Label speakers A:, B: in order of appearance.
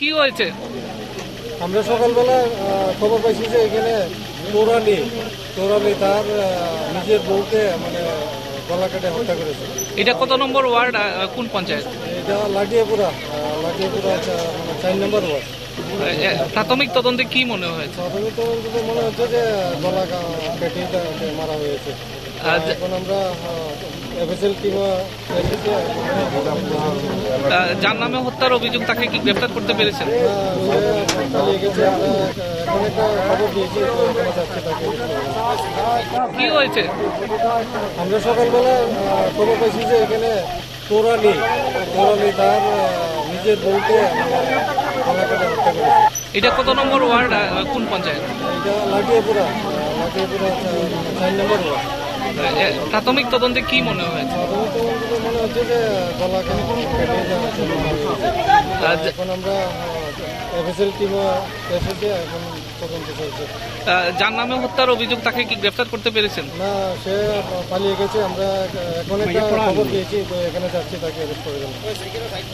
A: কি হয়েছে?
B: আমরা সকালবেলা খবর পাইছি যে এখানে তোরালি তোরালি তার নিজের বউকে মানে গলা কেটে হত্যা করেছে।
A: এটা কত নম্বর ওয়ার্ড কোন পঞ্চায়েত?
B: এটা লাটিয়াপুরা লাটিয়াপুরা মানে চার নম্বর ওয়ার্ড।
A: প্রাথমিক তদন্তে কি মনে হয়েছে?
B: প্রাথমিক তদন্তে মনে হচ্ছে যে গলা কেটে মারা হয়েছে। এখন আমরা এফএসএল এসেছে
A: আহ, যার নামে হত্যার অভিযোগ তাকে কি গ্রেফতার করতে পেরেছেন? কি হয়েছে?
B: আমরা সকালবেলা আহ, খবর পাইছি যে এখানে তোরালি তোরালি তার নিজের বউকে
A: এটা কত নম্বর ওয়ার্ড কোন পঞ্চায়েত?
B: এটা লাটিয়াপুরা লাটিয়াপুরা চার নম্বর ওয়ার্ড।
A: প্রাথমিক তদন্তে কি মনে হয়েছে?
B: মনে হচ্ছে যে গলা কেটে
A: যে-
B: এখন আমরা এফএসএল টিমও এসেছে এখন তদন্ত চলছে।
A: যার নামে হত্যার অভিযোগ তাকে কি গ্রেফতার করতে পেরেছেন?
B: না সে পালিয়ে গেছে আমরা এখন একটা খবর দিয়েছি তো এখানে যাচ্ছি তাকে অ্যারেস্ট করে দেবো।